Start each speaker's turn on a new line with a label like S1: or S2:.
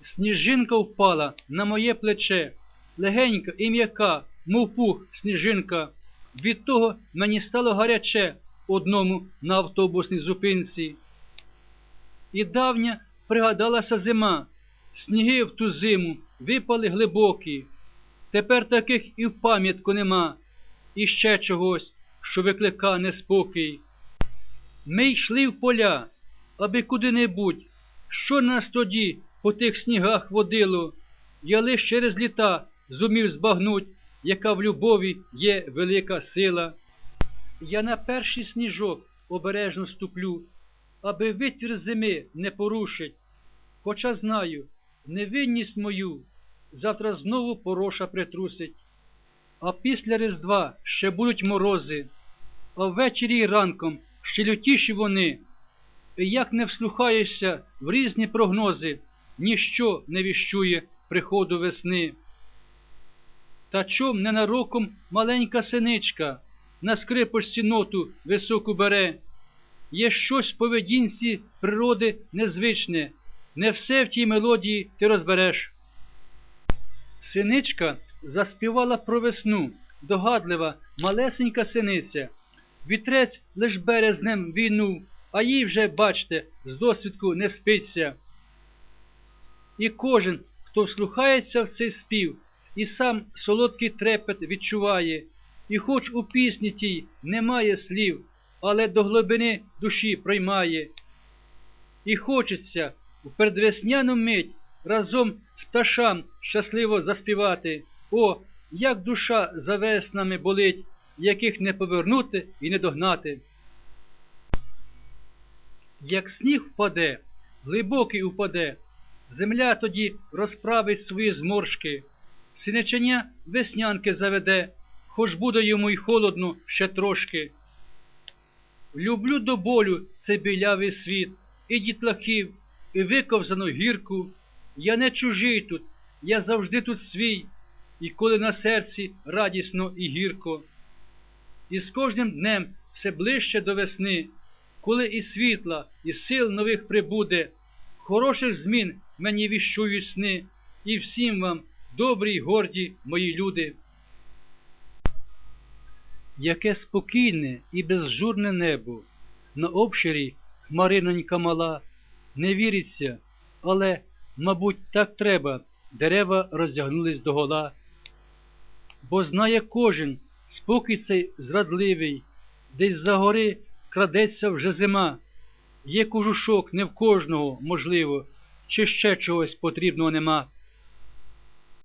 S1: Сніжинка впала на моє плече, легенька і м'яка, мов пух сніжинка. Від того мені стало гаряче одному на автобусній зупинці. І давня пригадалася зима, сніги в ту зиму випали глибокі. Тепер таких і в пам'ятку нема, і ще чогось, що виклика неспокій. Ми йшли в поля, аби куди-небудь. Що нас тоді по тих снігах водило? Я лиш через літа зумів збагнуть, яка в любові є велика сила. Я на перший сніжок обережно ступлю, аби витвір зими не порушить. Хоча знаю, невинність мою завтра знову пороша притрусить. А після Різдва ще будуть морози, а ввечері й ранком ще лютіші вони. І як не вслухаєшся в різні прогнози, ніщо не віщує приходу весни. Та чом ненароком маленька синичка на скрипочці ноту високу бере? Є щось в поведінці природи незвичне, не все в тій мелодії ти розбереш. Синичка заспівала про весну, догадлива, малесенька синиця. Вітрець лиш березнем війну, а їй вже, бачте, з досвідку не спиться. І кожен, хто вслухається в цей спів, і сам солодкий трепет відчуває, і хоч у пісні тій немає слів, але до глибини душі проймає. І хочеться у передвесняну мить разом з пташам щасливо заспівати. О, як душа за веснами болить, яких не повернути і не догнати. Як сніг впаде, глибокий упаде, земля тоді розправить свої зморшки, синиченя веснянки заведе, хоч буде йому й холодно ще трошки. Люблю до болю цей білявий світ, і дітлахів, і виковзану гірку. Я не чужий тут, я завжди тут свій, і коли на серці радісно і гірко. І з кожним днем все ближче до весни, коли і світла, і сил нових прибуде, хороших змін мені віщують сни, і всім вам, добрі й горді мої люди. Яке спокійне і безжурне небо, на обширі хмаринонька мала, не віриться, але, мабуть, так треба, дерева розтягнулись догола. Бо знає кожен, спокій цей зрадливий, десь за гори крадеться вже зима. Є кожушок не в кожного, можливо, чи ще чогось потрібного нема.